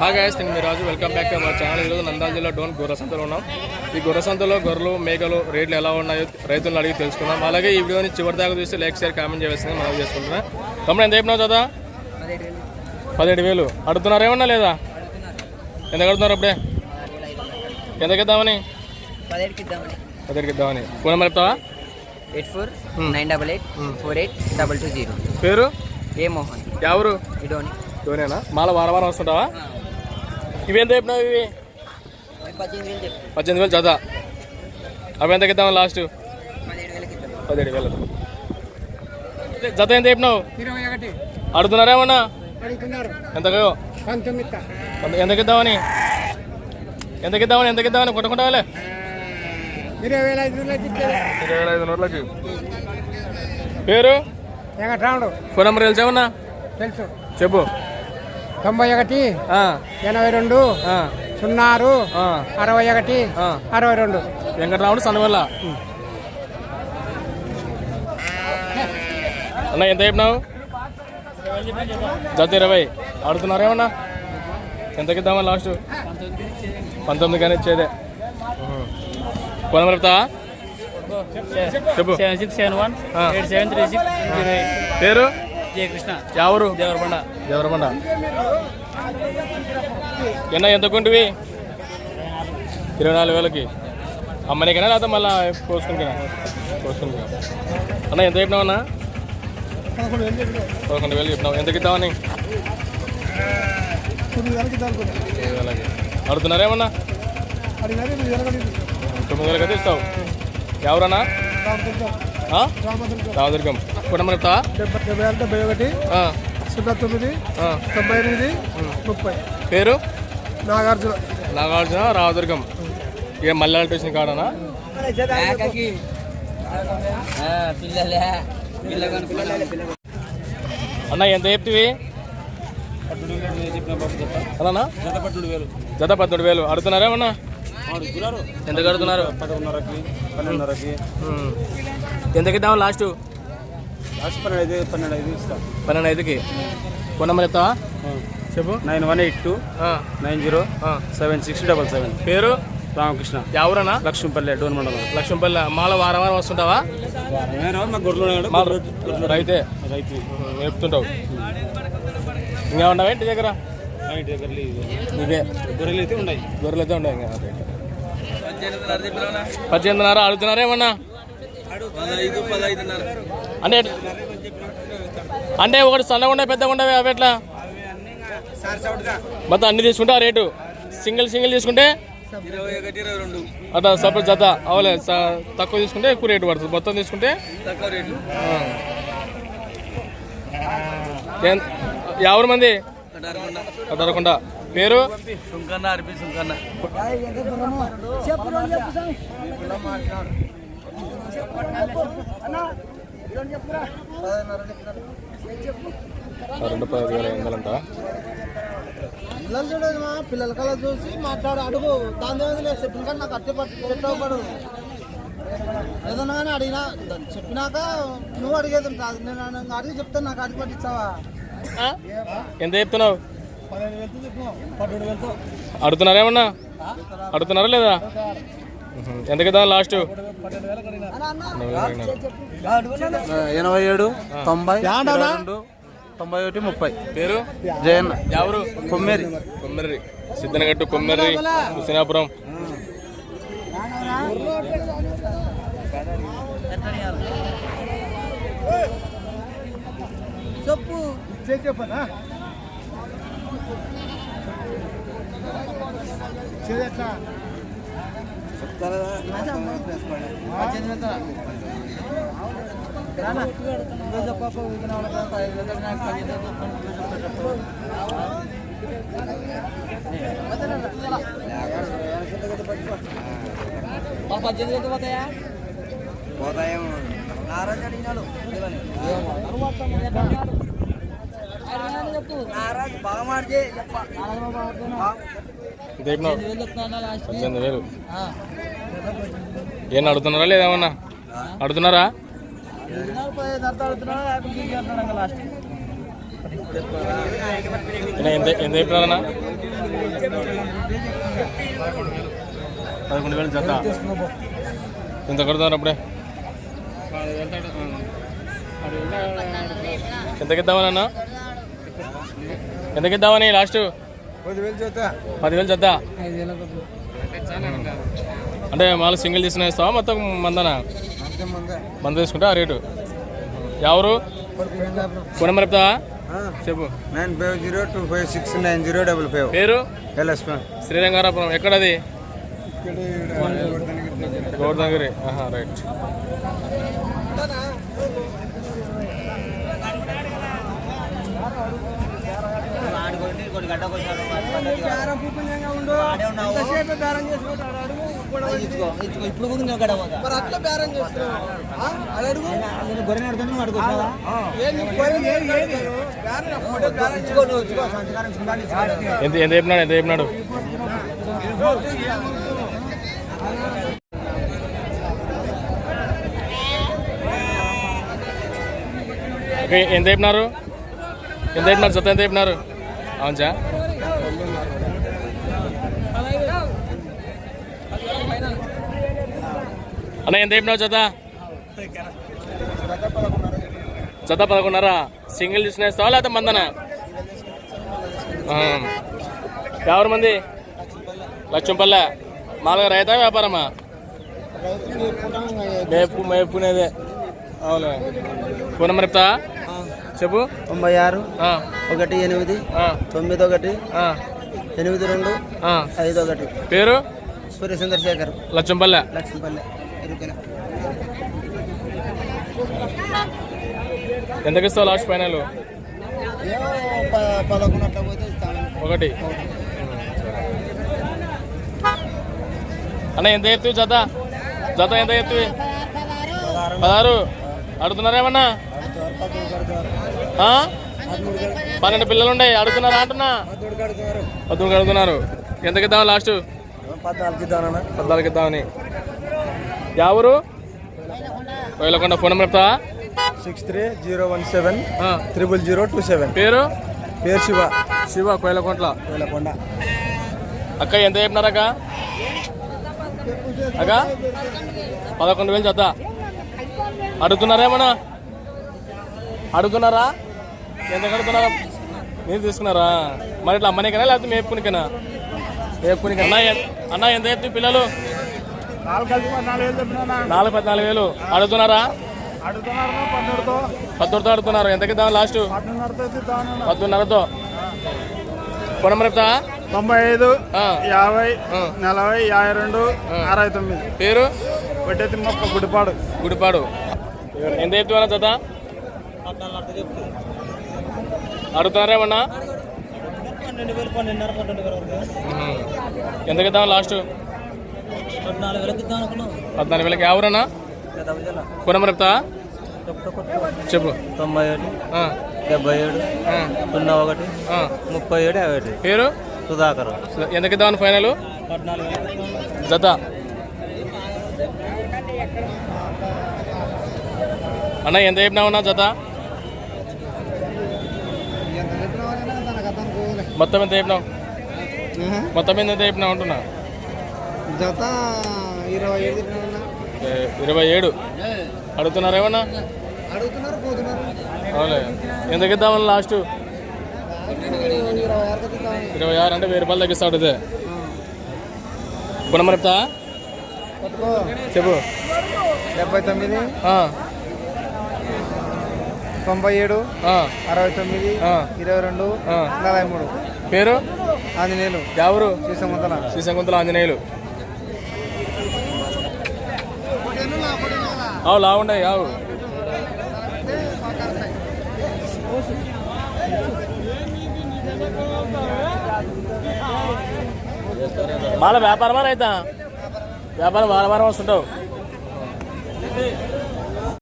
Hi guys నేను మీ Raju. Welcome back to మా ఛానల్ ఈరోజు నంద్యాల జిల్లా డోన్ గొర్రె సంతలో ఉన్నాం. ఈ గొర్రె సంతలో గొర్రెలు మేకలు రేట్లు ఎలా ఉన్నాయో రైతులను అడిగి తెలుసుకుందాం. అలాగే ఈ వీడియోని చివరి దాకా చూస్తే లైక్ షేర్ కామెంట్ చేస్తుంది మనం చేసుకుంటున్నాం. తమ్ముడు ఎంత చెప్పినావు కదా పదిహేడు వేలు. అడుగుతున్నారు ఏమన్నా లేదా? ఎంత కడుతున్నారు అప్పుడే? ఎంతకి ఇద్దామని పదిహేడుకి ఇద్దామని ఫోన్ నెంబర్ చెప్తావా? Eight four. Nine double eight four eight double two zero. పేరు? ఏ మోహన్. ఎవరు ఇడోని ధోనేనా మాల వారం వారం వస్తుంటావా? ఇవి ఎంత చెప్పినావు ఇవి? పద్దెనిమిది వేలు జత. అవి ఎంతకి ఇద్దాం లాస్ట్? పదిహేడు వేలకి ఇద్దాం పదిహేడు వేలు జత ఎంత చెప్పినావు అడుగుతున్నారేమన్నా ఎంతకో ఎంత- ఎంతకి ఇద్దామని ఎంతకి ఇద్దామని ఎంతకి ఇద్దామని కొట్టుకుంటా వాళ్ళే ఇరవై వేల ఐదు నోట్లకి పేరు? ఫోన్ నెంబర్ తెలిసేమన్నా తెలుసు. చెప్పు. తొంభై ఒకటి ఎనభై రెండు సున్నా ఆరు అరవై ఒకటి. అరవై రెండు. వెంకటరాముడు సన్నవల్ల. అన్న ఎంత చెప్పినావు? జత ఇరవై. అడుగుతున్నారేమన్నా ఎంతకి ఇద్దామా లాస్ట్? పంతొమ్మిది కానీ ఇచ్చేదే. కొన చెప్తావా? చెప్పు seven six seven one. Eight seven three six zero Jayakrishna. ఎవరు? దేవరబండ దేవరబండ ఎన్న ఎంత కొంటివి? ఇరవై నాలుగు వేలకి. అమ్మనికైనా లేకపోతే మళ్ళీ కోసుకునికినా కోసుకునికినా అన్న ఎంత చెప్పినావు అన్న? పదకొండు వేలు చెప్పినావు. ఎంతకి ఇద్దామని అడుగుతున్నారేమన్నా తొమ్మిది వేలకి అయితే ఇస్తావు. ఎవరన్నా? రామదుర్గం. చెప్తావా డెబ్బై ఆరు డెబ్బై ఒకటి ఆ, సున్నా తొమ్మిది ఆ. తొంభై ఎనిమిది ముప్పై. పేరు? నాగార్జున. నాగార్జున రామదుర్గం. ఏ మల్లెల స్టేషన్ కాడనా? అన్న ఎంత చెప్తివి? అన్నా జత పద్దెనిమిది వేలు. అడుగుతున్నారేమన్నా ఎంత కడుతున్నారు? పదకొండున్నరకి పన్నెండున్నరకి. ఎంతకి ఇద్దాం లాస్ట్? లాస్ట్ పన్నెండు ఐదు పన్నెండు ఐదు ఇస్తాం. పన్నెండు ఐదుకి ఫోన్ నెంబర్ చెప్తావా? చెప్పు. Nine one eight two nine zero. Seven six double seven. పేరు? రామకృష్ణ. ఎవరన్నా లక్ష్మీపల్లె డోన్ మండలం. లక్ష్మీపల్లి. మాల వారం వారం వస్తుంటావా? రైతే. రైతు. ఉమ్, చెప్తుంటావు. ఇంకా ఉండవా ఇంటి దగ్గర ఇంటి గొర్రెలు అయితే ఉన్నాయి. గొర్రెలు అయితే ఉండవు ఇంకా పద్దెనిమిదిన్నర అడుగుతున్నారేమన్నా? అంటే అంటే ఒకటి సన్నగా ఉండే పెద్దగా ఉండవి అవి ఎట్లా? మొత్తం అన్ని తీసుకుంటే ఆ రేటు. సింగిల్ సింగిల్ తీసుకుంటే అట్లా సపరేట్ జత అవలే తక్కువ తీసుకుంటే ఎక్కువ రేటు పడుతుంది. మొత్తం తీసుకుంటే ఆ. ఏం- ఎవరు మంది? అడరకుండా పేరు? సుంకన్న అర్పి సుంకన్న. రెండు పిల్లలు చూడదు మా పిల్లల కల్లా చూసి మాట్లాడు అడుగు. దాని వదిలే చెప్పిన కానీ నాకు అట్టే పట్టు పెట్టవపడు ఏదన్నా కానీ అడిగినా చెప్పినాక నువ్వు అడిగేది కాదు. నేను అడిగి చెప్తే నాకు అడిగి పట్టించావా? ఎంత చెప్తున్నావు? అడుగుతున్నారేమన్నా? అడుగుతున్నారా లేదా. ఎంతకి దా లాస్ట్? ఎనభై ఏడు తొంభై రెండు తొంభై ఒకటి ముప్పై. పేరు? జయన్న. ఎవరు? కొమ్మేరి. కొమ్మెర్రి సిద్ధనగట్టు కొమ్మెర్రి హుసినాపురం. చెప్పు. చెప్పనా? పద్దెనిమిది ఎంత పోతాయా పోతాయేమో నారాజు అడిగినాడు నారాజు బాగా ఎంత చెప్పినావు పద్దెనిమిది వేలు ఏం అడుగుతున్నారా లేదా ఏమన్నా? అడుగుతున్నారా? లాస్ట్ ఎంత ఎంత చెప్పినారన్నా పదకొండు వేలు జత ఎంత కడతారు అప్పుడే? ఎంతకి ఇద్దామన్నా ఎంతకి ఇద్దామని లాస్ట్? పదివేలు జత అంటే మళ్ళీ సింగిల్ తీసుకుని ఇస్తావా? మొత్తం మందనా? ముందే. తీసుకుంటే? ఆ రేటు? ఎవరు? ఫోన్ నెంబర్ చెప్తావా? చెప్పు. Nine five zero two five six nine zero double five. పేరు? శ్రీరంగారాపురం ఎక్కడది? గౌరదంగిరి రైట్. ఇప్పుడు పోతా. మరి అట్లా బేరం చేస్తున్నావు. అడుగు. నేను గొర్రె నడుతాను అడుగుతావా ఎంత ఎంత చెప్పినాడు ఎంత చెప్పినాడు? ఓకే ఎంత చెప్పినారు? ఎంత చెప్పినారు? జత ఎంత చెప్పినారు? అవునా అన్న ఎంత చెప్పినావు జత? జత పదకొండున్నరా. సింగిల్ తీసుకునేస్తావా లేకపోతే మందనా. ఎవరు మంది? లక్ష్మపల్లె మామూలుగా రైతా వ్యాపారమా? మేపు మేపుకునేదే. అవులే ఫోన్ నెంబర్ చెప్తా చెప్పు. తొంభై ఆరు ఒకటి ఎనిమిది ఆ, తొమ్మిది ఒకటి ఎనిమిది రెండు. ఐదు ఒకటి. పేరు? సూర్య చంద్రశేఖర్ లక్ష్మపల్లె లక్ష్మీపల్లె ఎంతకి ఇస్తావు లాస్ట్ ఫైనల్? ఒకటి. అన్న ఎంత ఎత్తు జత? జత ఎంత ఎత్తు పదహారు. అడుగుతున్నారేమన్నా? పన్నెండు పిల్లలు ఉన్నాయి అడుగుతున్నారా అంటున్నా? పద్దుకు అడుగుతున్నారు ఎంతకి ఇద్దాం లాస్ట్? పద్నాలుగు ఇద్దామని యావరు వేలకొండ ఫోన్ నెంబర్ చెప్తావా? Six three zero one seven. Triple zero two seven. పేరు? పేరు శివ. శివ కోయలకొంట్ల. వేలకొండ అక్క ఎంత చెప్పినారక్క అక్క? పదకొండు వేలు జత అడుగుతున్నారేమన్నా? అడుగుతున్నారా? ఎంత అడుగుతున్నారా మీరు తీసుకున్నారా? మరి ఇట్లా అమ్మనికనా లేకపోతే మేపుకునికనా మేపుకునిక అన్న అన్న ఎంత చెప్తే పిల్లలు? నాలుగు పద్నాలుగు వేలు అడుగుతున్నారా? పద్దెనిమిదితో అడుగుతున్నారు. ఎంతకి ఇద్దాం లాస్ట్? పద్దెన్నరతో చెప్తా తొంభై ఐదు యాభై. నలభై యాభై రెండు అరవై తొమ్మిది. పేరు? గుడిపాడు. గుడిపాడు. ఎంత చెప్తున్నా జత అడుగుతున్నారేమన్నా పన్నెండు వేలు పన్నెండున్నర పన్నెండు వేల వరకు ఎంతకి ఇద్దాం లాస్ట్? పద్నాలుగు వేలకు ఎవరన్నా? నెంబర్ చెప్తా చెప్పు. తొంభై ఒకటి ఆ, డెబ్బై ఏడు ఆ, సున్నా ఒకటి. ముప్పై ఏడు యాభై ఒకటి పేరు? సుధాకర్. ఎంతకి ఇద్దామని ఫైనల్? పద్నాలుగు వేలు జత. అన్న ఎంత చెప్పినావన్నా జత? మొత్తం ఎంత చెప్పినావు? మొత్తం మీద ఎంత చెప్పినావు అంటున్నా? జత ఇరవై ఐదు ఏ, ఇరవై ఏడు. అడుగుతున్నారేమన్నా అడుగుతున్నారు అవులే ఎందుకు ఇద్దామని లాస్ట్? ఇరవై ఆరు అంటే వెయ్యి రూపాయలు తగ్గిస్తాడు ఇదే ఇప్పుడు నెంబర్ చెప్తా పట్టుకో. చెప్పు. డెబ్బై తొమ్మిది. తొంభై ఏడు ఆ, అరవై తొమ్మిది ఆ. ఇరవై రెండు. నలభై మూడు. పేరు? ఆంజనేయులు. ఎవరు? శ్రీసముద్ర శ్రీశంకుంతల ఆంజనేయులు. అవు లావుండయి అవు వాళ్ళ వ్యాపారమా రైతా? వ్యాపారం వారం వారం వస్తుంటావు.